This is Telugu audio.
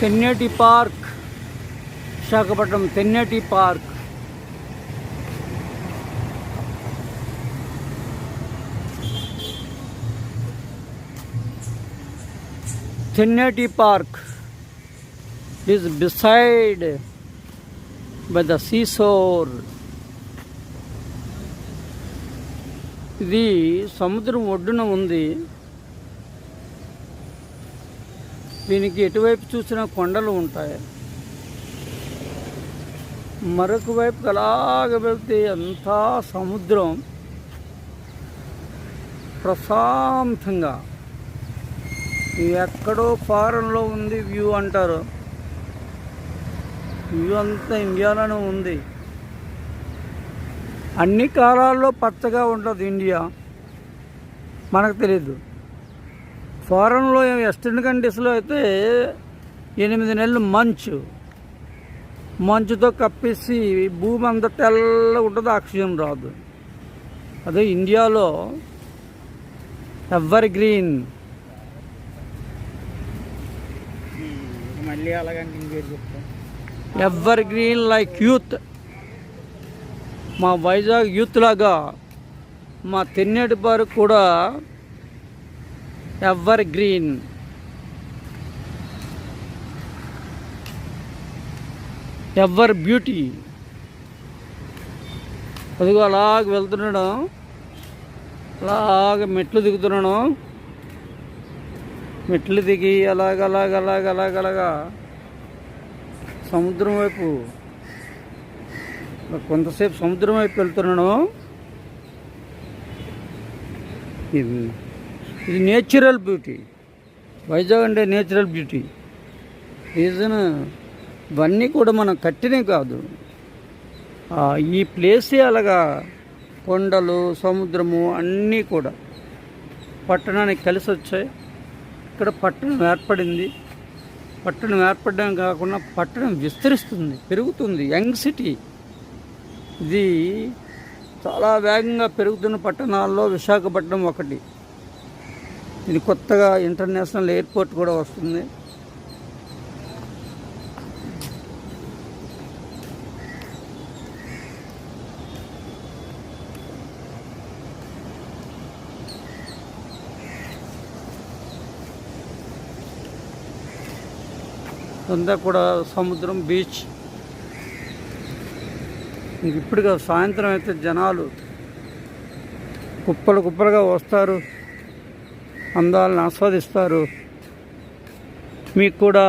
Tenneti park Visakhapatnam Tenneti park. Tenneti park is beside by the seashore. ఇది సముద్రం ఒడ్డున ఉంది. దీనికి ఎటువైపు చూసినా కొండలు ఉంటాయి. మరొక వైపు అలాగ వెళ్తే అంతా సముద్రం. ప్రశాంతంగా. ఎక్కడో ఫారెన్లో ఉంది వ్యూ అంటారు. వ్యూ అంతా ఇండియాలోనే ఉంది. అన్ని కాలాల్లో పచ్చగా ఉంటుంది ఇండియా. మనకు తెలియదు ఫారెన్లో వెస్టర్న్ కంట్రీస్లో అయితే ఎనిమిది నెలలు మంచు. మంచుతో కప్పేసి భూమి అంతా తెల్లగా ఉంటుంది ఆక్సిజన్ రాదు. అదే ఇండియాలో ఎవర్ గ్రీన్ మళ్ళీ అలాగంటే ఎవర్ గ్రీన్ లైక్ యూత్. మా వైజాగ్ యూత్ లాగా మా తెన్నేటి పార్క్ కూడా ఎవర్ గ్రీన్? Ever beauty? అదిగో అలాగ వెళ్తున్నాడు. అలాగ మెట్లు దిగుతున్నాను మెట్లు దిగి అలాగ అలాగ అలాగ అలాగ అలాగా. సముద్రం వైపు. కొంతసేపు సముద్రం వైపు వెళ్తున్నాను ఇది నేచురల్ బ్యూటీ వైజాగ్ అంటే నేచురల్ బ్యూటీ రీజన్ ఇవన్నీ కూడా మనం కట్టినవి కాదు. ఈ ప్లేసే అలాగా కొండలు సముద్రము అన్నీ కూడా పట్టణానికి కలిసి వచ్చాయి. ఇక్కడ పట్టణం ఏర్పడింది. పట్టణం ఏర్పడడం కాకుండా పట్టణం విస్తరిస్తుంది పెరుగుతుంది. Young city. ఇది చాలా వేగంగా పెరుగుతున్న పట్టణాల్లో విశాఖపట్నం ఒకటి. ఇది కొత్తగా ఇంటర్నేషనల్ ఎయిర్పోర్ట్ కూడా వస్తుంది. అంతా కూడా సముద్రం బీచ్. ఇంక ఇప్పుడు సాయంత్రం అయితే జనాలు కుప్పలు కుప్పలుగా వస్తారు. అందాలను ఆస్వాదిస్తారు. మీకు కూడా